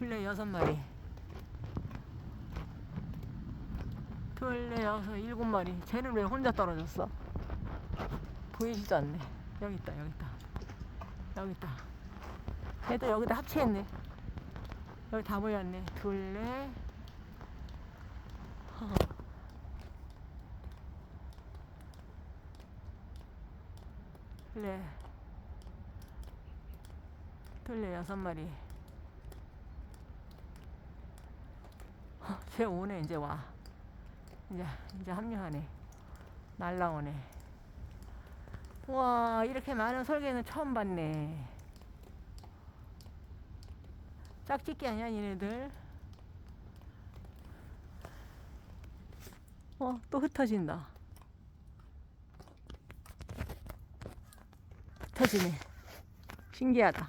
둘레 여섯 마리. 둘레 여섯 일곱 마리. 쟤는 왜 혼자 떨어졌어? 보이지도 않네. 여기 있다 여기 있다. 여기 있다. 걔도 여기다 합체했네. 여기 다 모였네. 둘레. 허. 둘레. 둘레 여섯 마리. 쟤 오네 이제 와. 이제 이제 합류하네. 날라오네. 와 이렇게 많은 설계는 처음 봤네. 짝짓기 아니야 얘네들? 어또 흩어진다. 흩어지네. 신기하다.